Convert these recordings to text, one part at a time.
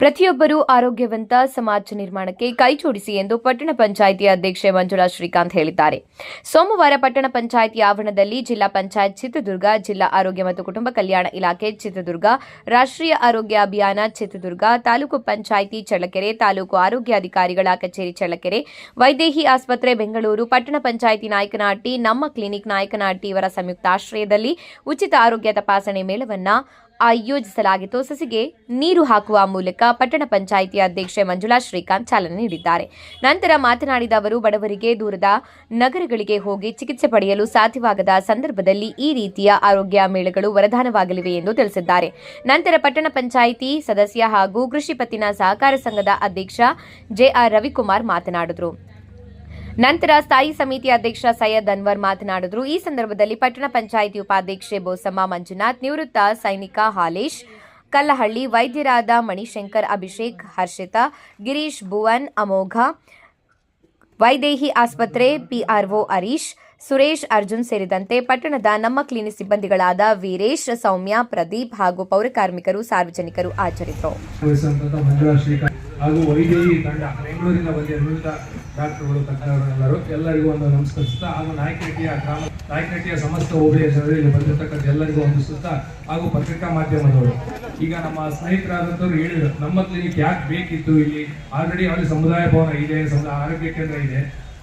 ಪ್ರತಿಯೊಬ್ಬರೂ ಆರೋಗ್ಯವಂತ ಸಮಾಜ ನಿರ್ಮಾಣಕ್ಕೆ ಕೈಜೋಡಿಸಿ ಎಂದು ಪಟ್ಟಣ ಪಂಚಾಯಿತಿ ಅಧ್ಯಕ್ಷೆ ಮಂಜುಳಾ ಶ್ರೀಕಾಂತ್ ಹೇಳಿದ್ದಾರೆ. ಸೋಮವಾರ ಪಟ್ಟಣ ಪಂಚಾಯಿತಿ ಆವರಣದಲ್ಲಿ ಜಿಲ್ಲಾ ಪಂಚಾಯತ್ ಚಿತ್ರದುರ್ಗ, ಜಿಲ್ಲಾ ಆರೋಗ್ಯ ಮತ್ತು ಕುಟುಂಬ ಕಲ್ಯಾಣ ಇಲಾಖೆ ಚಿತ್ರದುರ್ಗ, ರಾಷ್ಟ್ರೀಯ ಆರೋಗ್ಯ ಅಭಿಯಾನ ಚಿತ್ರದುರ್ಗ, ತಾಲೂಕು ಪಂಚಾಯಿತಿ ಚಳ್ಳಕೆರೆ, ತಾಲೂಕು ಆರೋಗ್ಯಾಧಿಕಾರಿಗಳ ಕಚೇರಿ ಚಳ್ಳಕೆರೆ, ವೈದೇಹಿ ಆಸ್ಪತ್ರೆ, ಬೆಂಗಳೂರು, ಪಟ್ಟಣ ಪಂಚಾಯಿತಿ ನಾಯಕನಹಟ್ಟಿ, ನಮ್ಮ ಕ್ಲಿನಿಕ್ ನಾಯಕನಹಟ್ಟಿ ಇವರ ಸಂಯುಕ್ತಾಶ್ರಯದಲ್ಲಿ ಉಚಿತ ಆರೋಗ್ಯ ತಪಾಸಣೆ ಮೇಳವನ್ನ ಆಯೋಜಿಸಲಾಗಿತ್ತು. ಸಸಿಗೆ ನೀರು ಹಾಕುವ ಮೂಲಕ ಪಟ್ಟಣ ಪಂಚಾಯಿತಿ ಅಧ್ಯಕ್ಷೆ ಮಂಜುಳಾ ಶ್ರೀಕಾಂತ್ ಚಾಲನೆ ನೀಡಿದ್ದಾರೆ. ನಂತರ ಮಾತನಾಡಿದ ಅವರು, ಬಡವರಿಗೆ ದೂರದ ನಗರಗಳಿಗೆ ಹೋಗಿ ಚಿಕಿತ್ಸೆ ಪಡೆಯಲು ಸಾಧ್ಯವಾಗದ ಸಂದರ್ಭದಲ್ಲಿ ಈ ರೀತಿಯ ಆರೋಗ್ಯ ಮೇಳಗಳು ವರದಾನವಾಗಲಿವೆ ಎಂದು ತಿಳಿಸಿದ್ದಾರೆ. ನಂತರ ಪಟ್ಟಣ ಪಂಚಾಯಿತಿ ಸದಸ್ಯ ಹಾಗೂ ಕೃಷಿ ಪತ್ತಿನ ಸಹಕಾರ ಸಂಘದ ಅಧ್ಯಕ್ಷ ಜೆಆರ್ ರವಿಕುಮಾರ್ ಮಾತನಾಡಿದರು. ನಂತರ ಸ್ಥಾಯಿ ಸಮಿತಿ ಅಧ್ಯಕ್ಷ ಸೈಯದ್ ಅನ್ವರ್ ಮಾತನಾಡಿದರು. ಈ ಸಂದರ್ಭದಲ್ಲಿ ಪಟ್ಟಣ ಪಂಚಾಯಿತಿ ಉಪಾಧ್ಯಕ್ಷೆ ಬೋಸಮ್ಮ ಮಂಜುನಾಥ್, ನಿವೃತ್ತ ಸೈನಿಕ ಹಾಲೇಶ್, ಕಲ್ಲಹಳ್ಳಿ ವೈದ್ಯರಾದ ಮಣಿಶಂಕರ್ ಅಭಿಷೇಕ್, ಹರ್ಷಿತಾ, ಗಿರೀಶ್ ಭುವನ್, ಅಮೋಘ, ವೈದೇಹಿ ಆಸ್ಪತ್ರೆ ಪಿಆರ್ಒ ಹರೀಶ್, ಸುರೇಶ್ ಅರ್ಜುನ್ ಸೇರಿದಂತೆ ಪಟ್ಟಣದ ನಮ್ಮ ಕ್ಲಿನಿಕ್ ಸಿಬ್ಬಂದಿಗಳಾದ ವೀರೇಶ್, ಸೌಮ್ಯ, ಪ್ರದೀಪ್ ಹಾಗೂ ಪೌರಕಾರ್ಮಿಕರು ಸಾರ್ವಜನಿಕರು ಹಾಜರಿದ್ದರು. ಡಾಕ್ಟರ್ಗಳು ತಜ್ಞರೆಲ್ಲರೂ ಎಲ್ಲರಿಗೂ ಒಂದು ನಮಸ್ಕರಿಸುತ್ತಾ ಹಾಗೂ ನಾಯಕನಟಿಯ ಗ್ರಾಮ ನಾಯಕನಟಿಯ ಸಮಸ್ತ ಹೋಬಳಿಯ ಇಲ್ಲಿ ಬಂದಿರತಕ್ಕಂಥ ಎಲ್ಲರಿಗೂ ವಂದಿಸುತ್ತಾ ಹಾಗೂ ಪತ್ರಿಕಾ ಮಾಧ್ಯಮದವರು. ಈಗ ನಮ್ಮ ಸ್ನೇಹಿತರಾದಂಥವ್ರು ಹೇಳಿದ್ರು ನಮ್ಮ ಕ್ಲಿನಿಕ್ ಯಾಕೆ ಬೇಕಿತ್ತು ಇಲ್ಲಿ? ಆಲ್ರೆಡಿ ಅಲ್ಲಿ ಸಮುದಾಯ ಭವನ ಇದೆ ಸಮುದಾಯ ಆರೋಗ್ಯ ಕೇಂದ್ರ ಇದೆ.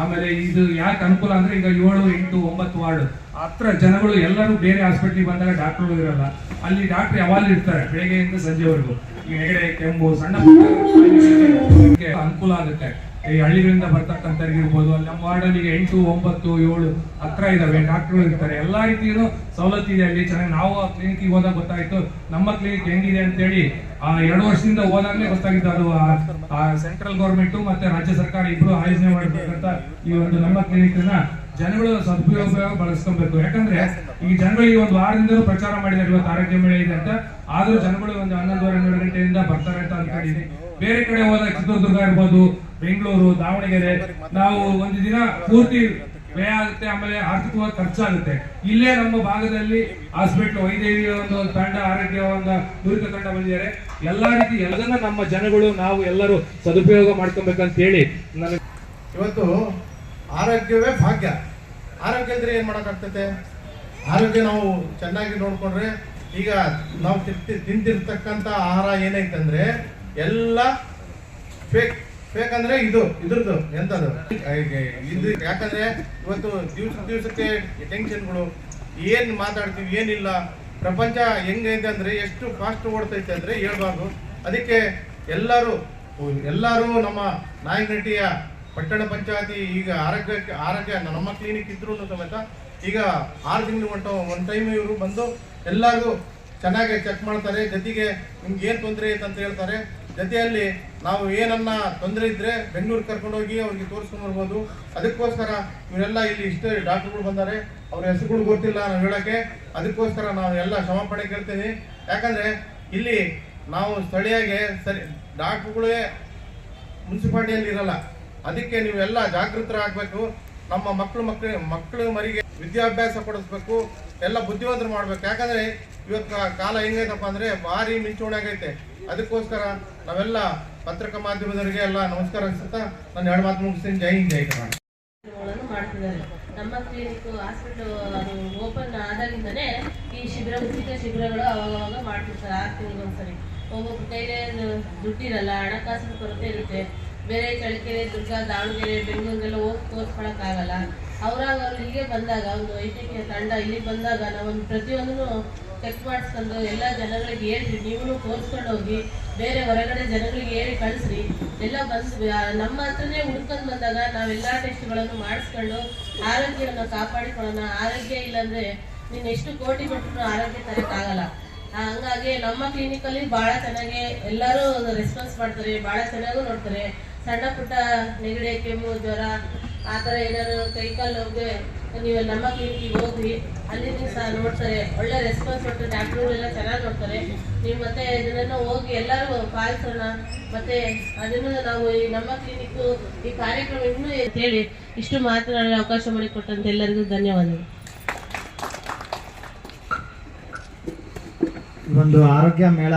ಆಮೇಲೆ ಇದು ಯಾಕೆ ಅನುಕೂಲ ಅಂದ್ರೆ ಈಗ ಏಳು ಎಂಟು ಒಂಬತ್ತು ವಾರ್ಡ್. ಹತ್ರ ಜನಗಳು ಎಲ್ಲರೂ ಬೇರೆ ಹಾಸ್ಪಿಟ್ಲಿಗೆ ಬಂದಾಗ ಡಾಕ್ಟರ್ಗಳು ಇರಲ್ಲ. ಅಲ್ಲಿ ಡಾಕ್ಟರ್ ಯಾವಾಗಲೂ ಇರ್ತಾರೆ ಬೆಳಗ್ಗೆಯಿಂದ ಸಂಜೆವರೆಗೂ. ಈ ನೆಗಡೆ ಕೆಮ್ಮು ಸಣ್ಣ ಅನುಕೂಲ ಆಗುತ್ತೆ. ಈ ಹಳ್ಳಿಗಳಿಂದ ಬರ್ತಕ್ಕಂಥವ್ರಿಗಿರ್ಬೋದು ಅಲ್ಲಿ ನಮ್ಮ ವಾರ್ಡಲ್ಲಿ ಈಗ ಎಂಟು, ಒಂಬತ್ತು, ಏಳು ಹತ್ರ ಇದ್ದಾವೆ ಡಾಕ್ಟರ್ಗಳು ಇರ್ತಾರೆ. ಎಲ್ಲಾ ರೀತಿಯೂ ಸವಲತ್ತು ಇದೆ ಅಲ್ಲಿ. ಚೆನ್ನಾಗಿ ನಾವು ಆ ಕ್ಲಿನಿಕ್ಗೆ ಹೋದಾಗ ಗೊತ್ತಾಯಿತು, ನಮ್ಮ ಕ್ಲಿನಿಕ್ ಹೆಂಗಿದೆ ಅಂತೇಳಿ, ಆ ಎರಡು ವರ್ಷದಿಂದ ಹೋದಾಗಲೇ ಗೊತ್ತಾಗಿತ್ತು. ಅದು ಸೆಂಟ್ರಲ್ ಗೌರ್ಮೆಂಟ್ ಮತ್ತೆ ರಾಜ್ಯ ಸರ್ಕಾರ ಇಬ್ರು ಆಯೋಜನೆ ಮಾಡಬೇಕಂತ ಈ ಒಂದು ನಮ್ಮ ಕ್ಲಿನಿಕ್ನ ಜನಗಳು ಸದುಪಯೋಗ ಬಳಸ್ಕೊಬೇಕು. ಯಾಕಂದ್ರೆ ಈ ಜನಗಳಿಗೆ ಒಂದು ವಾರದಿಂದಲೂ ಪ್ರಚಾರ ಮಾಡಿದ್ದಾರೆ, ಇವತ್ತು ಆರೋಗ್ಯ ಮೇಳ ಇದೆ ಅಂತ. ಆದ್ರೂ ಜನಗಳು ಒಂದು ಹನ್ನೊಂದುವರೆ, ಹನ್ನೆರಡು ಗಂಟೆಯಿಂದ ಬರ್ತಾರೆ ಅಂತ ಅನ್ಕೊಂಡಿದ್ದೀನಿ. ಬೇರೆ ಕಡೆ ಹೋದಾಗ ಚಿತ್ರದುರ್ಗ ಇರ್ಬೋದು ಬೆಂಗಳೂರು, ದಾವಣಗೆರೆ, ನಾವು ಒಂದು ದಿನ ಪೂರ್ತಿ ವ್ಯಯ ಆಗುತ್ತೆ, ಆಮೇಲೆ ಆರ್ಥಿಕವಾಗಿ ಖರ್ಚಾಗುತ್ತೆ. ಇಲ್ಲೇ ನಮ್ಮ ಭಾಗದಲ್ಲಿ ಹಾಸ್ಪಿಟ್ಲ್ ವೈದ್ಯರಿಯ ಒಂದು ತಂಡ, ಆರೋಗ್ಯ ಒಂದು ನುರಿತ ತಂಡ ಬಂದಿದ್ದಾರೆ. ಎಲ್ಲಾ ರೀತಿ ಎಲ್ಲದನ್ನ ನಮ್ಮ ಜನಗಳು, ನಾವು ಎಲ್ಲರೂ ಸದುಪಯೋಗ ಮಾಡ್ಕೊಬೇಕಂತ ಹೇಳಿ ನನಗೆ ಇವತ್ತು ಆರೋಗ್ಯವೇ ಭಾಗ್ಯ. ಆರೋಗ್ಯ ಇದ್ರೆ ಏನ್ ಮಾಡಕ್ಕಾಗ್ತೈತೆ? ಆರೋಗ್ಯ ನಾವು ಚೆನ್ನಾಗಿ ನೋಡ್ಕೊಂಡ್ರೆ ಈಗ ನಾವು ತಿಂತಿ- ತಿಂತಿರ್ತಕ್ಕಂಥ ಆಹಾರ ಏನೈತಂದ್ರೆ ಎಲ್ಲ ಫೇಕ್ ಫೇಕ್ ಅಂದ್ರೆ ಇದು, ಇದ್ರದ್ದು ಎಂತದ್ದು ಇದು ಯಾಕಂದ್ರೆ ಇವತ್ತು ದಿವ್ಸ, ದಿವಸಕ್ಕೆ ಟೆನ್ಷನ್ಗಳು ಏನ್ ಮಾತಾಡ್ತೀವಿ, ಏನಿಲ್ಲ. ಪ್ರಪಂಚ ಹೆಂಗೈತೆ ಅಂದ್ರೆ, ಎಷ್ಟು ಫಾಸ್ಟ್ ಓಡ್ತೈತೆ ಅಂದ್ರೆ ಹೇಳ್ಬಾರ್ದು. ಅದಕ್ಕೆ ಎಲ್ಲರೂ ಎಲ್ಲರೂ ನಮ್ಮ ನಾಯಕನಟಿಯ ಪಟ್ಟಣ ಪಂಚಾಯತಿ, ಈಗ ಆರೋಗ್ಯಕ್ಕೆ ಆರೋಗ್ಯ, ನಮ್ಮ ಕ್ಲಿನಿಕ್ ಇದ್ರು ಸಮೇತ ಈಗ ಆರು ತಿಂಗಳು ಒನ್ ಟೈಮ್ ಇವರು ಬಂದು ಎಲ್ಲರಿಗೂ ಚೆನ್ನಾಗಿ ಚೆಕ್ ಮಾಡ್ತಾರೆ, ಜೊತೆಗೆ ನಿಮ್ಗೆ ಏನು ತೊಂದರೆ ಐತೆ ಅಂತ ಹೇಳ್ತಾರೆ. ಜೊತೆಯಲ್ಲಿ ನಾವು ಏನನ್ನ ತೊಂದರೆ ಇದ್ರೆ ಬೆಂಗಳೂರು ಕರ್ಕೊಂಡೋಗಿ ಅವ್ರಿಗೆ ತೋರಿಸ್ಕೊಂಡು ಬರ್ಬೋದು. ಅದಕ್ಕೋಸ್ಕರ ಇವರೆಲ್ಲ ಇಲ್ಲಿ ಇಷ್ಟೇ ಡಾಕ್ಟರ್ಗಳು ಬಂದಾರೆ. ಅವ್ರ ಹೆಸರುಗಳು ಗೊತ್ತಿಲ್ಲ ನಾವು ಹೇಳೋಕ್ಕೆ. ಅದಕ್ಕೋಸ್ಕರ ನಾವು ಎಲ್ಲ ಕ್ಷಮಾಪಣೆ ಕೇಳ್ತೀನಿ. ಯಾಕಂದರೆ ಇಲ್ಲಿ ನಾವು ಸ್ಥಳೀಯಾಗೆ ಸರಿ, ಡಾಕ್ಟ್ರುಗಳೇ ಮುನ್ಸಿಪಾಲ್ಟಿಯಲ್ಲಿ ಇರಲ್ಲ. ಅದಕ್ಕೆ ನೀವೆಲ್ಲ ಜಾಗೃತರಾಗಬೇಕು. ನಮ್ಮ ಮಕ್ಕಳು ಮಕ್ಕಳು ಮಕ್ಕಳು ಮರಿಗೆ ವಿದ್ಯಾಭ್ಯಾಸ ಕೊಡಿಸ್ಬೇಕು. ಎಲ್ಲ ಬುದ್ಧಿವಂತರು ಮಾಡಬೇಕು. ಯಾಕಂದ್ರೆ ಇವತ್ತು ಕಾಲ ಹೆಂಗೈತಪ್ಪ ಅಂದ್ರೆ ಭಾರಿ ಮಿಂಚೂಣಿ ಆಗೈತೆ. ಅದಕ್ಕೋಸ್ಕರ ನಾವೆಲ್ಲ ಪತ್ರಿಕಾ ಮಾಧ್ಯಮದವರಿಗೆ ಎಲ್ಲ ನಮಸ್ಕಾರ ಅನ್ಸುತ್ತಾ ನಾನು ಎರಡು ಮಾತು ಮುಗಿಸ್ತೀನಿ. ಜೈ ಹಿಂದ್, ಜೈ ಕರ್ನಾಟಕ. ನಮ್ಮ ಕ್ಲಿನಿಕ್ ಹಾಸ್ಪಿಟಲ್ ಅದು ಓಪನ್ ಆದಾಗಿಂದನೇ ಈ ಶಿಬಿರ, ಉಚಿತ ಶಿಬಿರಗಳು ಅವಾಗ ಅವಾಗ ಮಾಡ್ತಿರ್ತಾರೆ. ಆರು ತಿಂಗಳಿಗೊಂದ್ಸರಿ ಒಬ್ಬೊಬ್ಬರ ಕೈಲೇ ದುಡ್ಡಿರಲ್ಲ, ಹಣಕಾಸಿನ ಕೊರತೆ ಇರುತ್ತೆ. ಬೇರೆ ಚಳ್ಳಕೆರೆ, ದುರ್ಗ, ದಾವಣಗೆರೆ, ಬೆಂಗಳೂರಿಗೆಲ್ಲ ಹೋಗಿ ತೋರಿಸ್ಕೊಳಕ್ಕಾಗಲ್ಲ. ಅವ್ರಾಗ ಅವ್ರು ಇಲ್ಲಿಗೆ ಬಂದಾಗ, ಒಂದು ವೈದ್ಯಕೀಯ ತಂಡ ಇಲ್ಲಿಗೆ ಬಂದಾಗ ನಾವೊಂದು ಪ್ರತಿಯೊಂದನ್ನು ಚೆಕ್ ಮಾಡಿಸ್ಕೊಂಡು ಎಲ್ಲ ಜನಗಳಿಗೆ ಹೇಳ್ರಿ ನೀವು ತೋರಿಸ್ಕೊಂಡು ಹೋಗಿ ಬೇರೆ ಹೊರಗಡೆ ಜನಗಳಿಗೆ ಹೇಳಿ ಕಳಿಸ್ರಿ. ಎಲ್ಲ ಬಂದು ನಮ್ಮ ಹತ್ರನೇ ಹುಡ್ಕೊಂಡು ಬಂದಾಗ ನಾವೆಲ್ಲ ಟೆಸ್ಟ್ಗಳನ್ನು ಮಾಡಿಸ್ಕೊಂಡು ಆರೋಗ್ಯವನ್ನು ಕಾಪಾಡಿಕೊಳ್ಳೋಣ. ಆರೋಗ್ಯ ಇಲ್ಲಾಂದರೆ ನೀನು ಎಷ್ಟು ಕೋಟಿ ಕೊಟ್ಟರು ಆರೋಗ್ಯ ತರಕ್ಕಾಗಲ್ಲ. ಹಂಗಾಗಿ ನಮ್ಮ ಕ್ಲಿನಿಕಲ್ಲಿ ಭಾಳ ಚೆನ್ನಾಗಿ ಎಲ್ಲರೂ ರೆಸ್ಪಾನ್ಸ್ ಮಾಡ್ತಾರೆ ಭಾಳ ಚೆನ್ನಾಗೂ ನೋಡ್ತಾರೆ. ಸಣ್ಣ ಪುಟ್ಟ ನೆಗಡಿ, ಕೆಮ್ಮು, ಜ್ವರ, ಆ ಥರ ಏನಾದ್ರು ಕೈಕಾಲು ಹೋಗಿ ನೀವು ನಮ್ಮ ಕ್ಲಿನಿಕ್ಗೆ ಹೋಗ್ರಿ. ಅಲ್ಲಿ ನೀವು ಸಹ ನೋಡ್ತಾರೆ. ಒಳ್ಳೆ ರೆಸ್ಪಾನ್ಸ್ ಕೊಟ್ಟು ಡಾಕ್ಟ್ರುಗಳೆಲ್ಲ ಚೆನ್ನಾಗಿ ನೋಡ್ತಾರೆ. ನೀವು ಮತ್ತೆ ಇದನ್ನೆಲ್ಲ ಹೋಗಿ ಎಲ್ಲರೂ ಪಾಲಿಸೋಣ. ಮತ್ತೆ ಅದನ್ನು ನಾವು ಈ ನಮ್ಮ ಕ್ಲಿನಿಕ್ ಈ ಕಾರ್ಯಕ್ರಮ ಇನ್ನೂ ಹೇಳಿ ಇಷ್ಟು ಮಾತನಾಡಲು ಅವಕಾಶ ಮಾಡಿಕೊಟ್ಟಂತ ಎಲ್ಲರಿಗೂ ಧನ್ಯವಾದಗಳು. ಒಂದು ಆರೋಗ್ಯ ಮೇಳ.